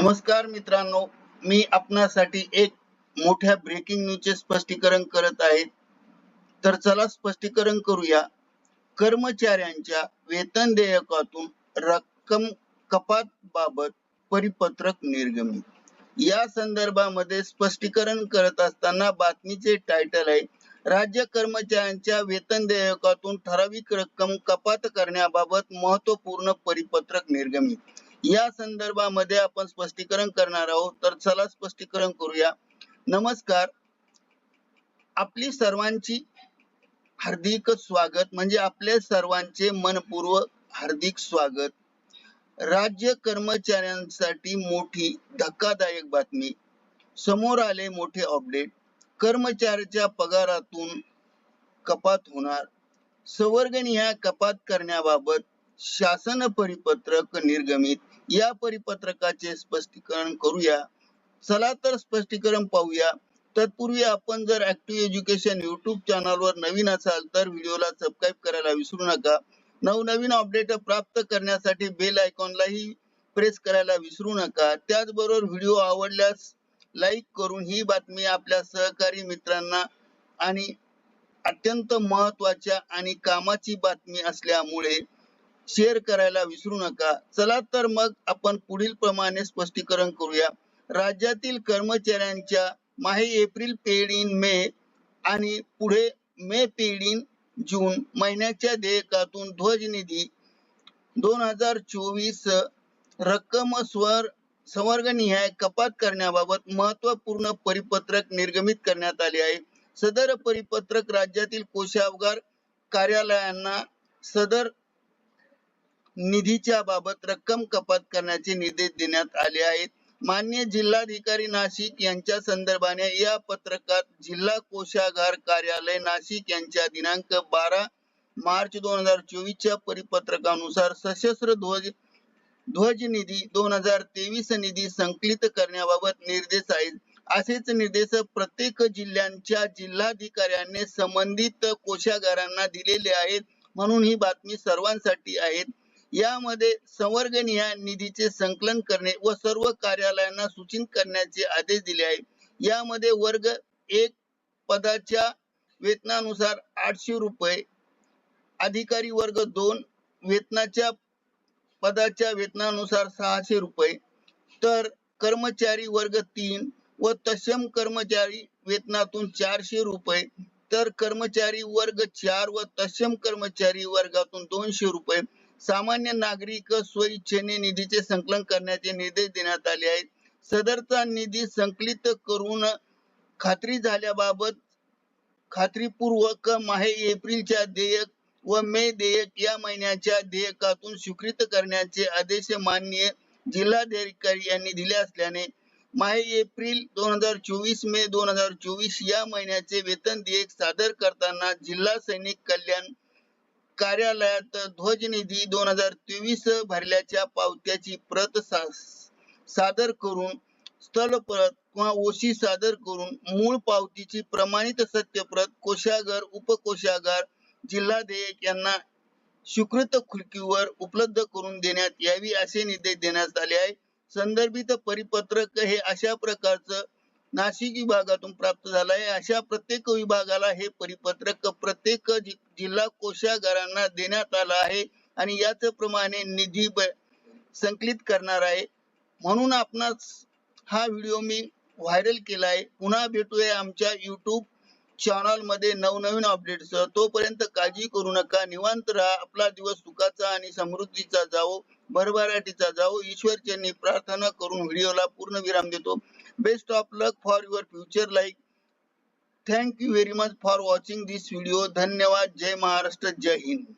नमस्कार मित्रांनो मी आपणासाठी एक मोठ्या ब्रेकिंग न्यूजचे स्पष्टीकरण करत आहे. तर चला स्पष्टीकरण करूया. कर्मचाऱ्यांच्या वेतन देयकातून रक्कम कपात बाबत परिपत्रक निर्गमित. या संदर्भामध्ये स्पष्टीकरण करत असताना बातमीचे टायटल आहे राज्य कर्मचाऱ्यांच्या वेतन देयकातून ठराविक रक्कम कपात करण्याबाबत महत्त्वपूर्ण परिपत्रक निर्गमित. या संदर्भामध्ये आपण स्पष्टीकरण करणार आहोत. तर चला स्पष्टीकरण करूया. नमस्कार. आपली सर्वांची हार्दिक स्वागत म्हणजे आपले सर्वांचे मनपूर्वक हार्दिक स्वागत. राज्य कर्मचाऱ्यांसाठी मोठी धक्कादायक बातमी. समोर आले मोठे अपडेट. कर्मचाऱ्याच्या पगारातून कपात होणार. संवर्गनिहाय कपात करण्याबाबत शासन परिपत्रक निर्गमित. या परिपत्रकाचे स्पष्टीकरण करूया. चला तर स्पष्टीकरण पाहूया. तत्पूर्वी आपण जर ऍक्टिव्ह एज्युकेशन युट्यूब चॅनलवर नवीन असाल तर व्हिडिओला सबस्क्राईब करायला विसरू नका. नवनवीन अपडेट प्राप्त करण्यासाठी बेल आयकॉनलाही प्रेस करायला विसरू नका. त्याचबरोबर व्हिडिओ आवडल्यास लाईक करून ही बातमी आपल्या सहकारी मित्रांना आणि अत्यंत महत्त्वाच्या आणि कामाची बातमी असल्यामुळे शेअर करायला विसरू नका. चला तर मग आपण पुढील प्रमाणे स्पष्टीकरण करूया. राज्यातील कर्मचाऱ्यांच्या माहे एप्रिल पेड इन मे आणि पुढे मे पेड इन जून महिन्याच्या देयकातून ध्वज निधी दोन हजार चोवीस रक्कम स्वर संवर्गनिहाय कपात करण्याबाबत महत्त्वपूर्ण परिपत्रक निर्गमित करण्यात आले आहे. सदर परिपत्रक राज्यातील कोशावगार कार्यालयांना सदर निधीच्या बाबत रक्कम कपात करण्याचे निर्देश देण्यात आले आहेत. मान्य जिल्हाधिकारी नाशिक यांच्या संदर्भाने या पत्रकात जिल्हा कोषागार कार्यालय नाशिक यांच्या दिनांक बारा मार्च दोन हजार चोवीसच्या परिपत्रकानुसार सशस्त्र ध्वज ध्वज निधी दोन हजार तेवीस निधी संकलित करण्याबाबत निर्देश आहेत. असेच निर्देश प्रत्येक जिल्ह्यांच्या जिल्हाधिकाऱ्यांनी संबंधित कोषागारांना दिलेले आहेत. म्हणून ही बातमी सर्वांसाठी आहेत. यामध्ये संवर्गनीय निधीचे संकलन करणे व सर्व कार्यालयांना सूचित करण्याचे आदेश दिले आहेत. यामध्ये वर्ग एक पदाच्या वेतनानुसार आठशे रुपये अधिकारी वर्ग दोन वेतनाच्या पदाच्या वेतनानुसार सहाशे रुपये तर कर्मचारी वर्ग तीन व तत्सम कर्मचारी वेतनातून चारशे रुपये तर कर्मचारी वर्ग चार व तत्सम कर्मचारी वर्गातून दोनशे रुपये सामान्य नागरिक स्वइच्छेने निधीचे संकलन करण्याचे निर्देश देण्यात आले आहेत. सदरचा निधी संकलित करून खात्री झाल्याबाबत खात्रीपूर्वक माहे एप्रिलच्या देयक व मे देयक या महिन्याच्या देयकातून स्वीकृत करण्याचे आदेश माननीय जिल्हाधिकारी यांनी दिले असल्याने माहे एप्रिल दोन हजार चोवीस मे दोन हजार चोवीस या महिन्याचे वेतन देयक सादर करताना जिल्हा सैनिक कल्याण कार्यालयात ध्वजनिधी दोन हजार तेवीस भरल्याच्या पावत्याची प्रत सादर करून स्थल प्रत किंवा ओशी सादर करून मूळ पावतीची प्रमाणित सत्यप्रत कोशागार उपकोशागार जिल्हा देयक यांना स्वीकृत खुर्कीवर उपलब्ध करून देण्यात यावी असे निर्देश देण्यात आले आहे संदर्भित परिपत्रक हे अशा प्रकारचं नाशिक विभागातून प्राप्त झालं आहे. अशा प्रत्येक विभागाला हे परिपत्रक प्रत्येक जिल्हा कोषागारांना देण्यात आला आहे आणि याच प्रमाणे निधी संकलित करणार आहे. म्हणून आपणास हा व्हिडिओ मी व्हायरल केला आहे. पुन्हा भेटूया आमच्या युट्यूब चॅनलमध्ये नवनवीन अपडेट्स तोपर्यंत काळजी करू नका. निवांत राहा. आपला दिवस सुखाचा आणि समृद्धीचा जावो. भरभराटीचा जावो. ईश्वरचरणी प्रार्थना करून व्हिडिओला पूर्ण विराम देतो. Best of luck for your future life thank you very much for watching this video धन्यवाद. जय महाराष्ट्र. जय हिंद.